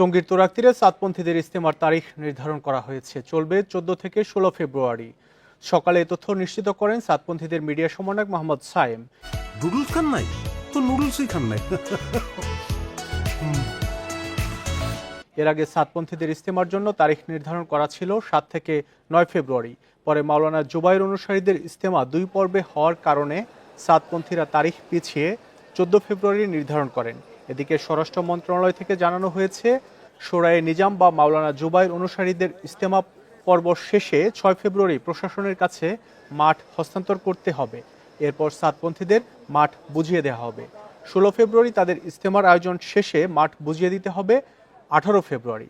টঙ্গীর তোরাক্তীরে সাতপন্থীদের ইস্তেমার তারিখ নির্ধারণ করা হয়েছে। চলবে চোদ্দ থেকে ষোলো ফেব্রুয়ারি। সকালে এ তথ্য নিশ্চিত করেন সাতপন্থীদের মিডিয়া সমন্বয়ক মোহাম্মদ সায়েম। নুডলস খান নাই? তো নুডলসই খান নাই। এর আগে সাতপন্থীদের ইস্তেমার জন্য তারিখ নির্ধারণ করা ছিল সাত থেকে নয় ফেব্রুয়ারি। পরে মাওলানা জুবাইর অনুসারীদের ইস্তেমা দুই পর্বে হওয়ার কারণে সাতপন্থীরা তারিখ পিছিয়ে চোদ্দ ফেব্রুয়ারি নির্ধারণ করেন। এদিকে স্বরাষ্ট্র মন্ত্রণালয় থেকে জানানো হয়েছে সোরায়ে নিজাম বা মাওলানা জুবাইর অনুসারীদের ইস্তেমা পর্ব শেষে ছয় ফেব্রুয়ারি প্রশাসনের কাছে মাঠ হস্তান্তর করতে হবে। এরপর সাতপন্থীদের মাঠ বুঝিয়ে দেওয়া হবে। ষোলো ফেব্রুয়ারি তাদের ইস্তেমার আয়োজন শেষে মাঠ বুঝিয়ে দিতে হবে, আঠারো ফেব্রুয়ারি।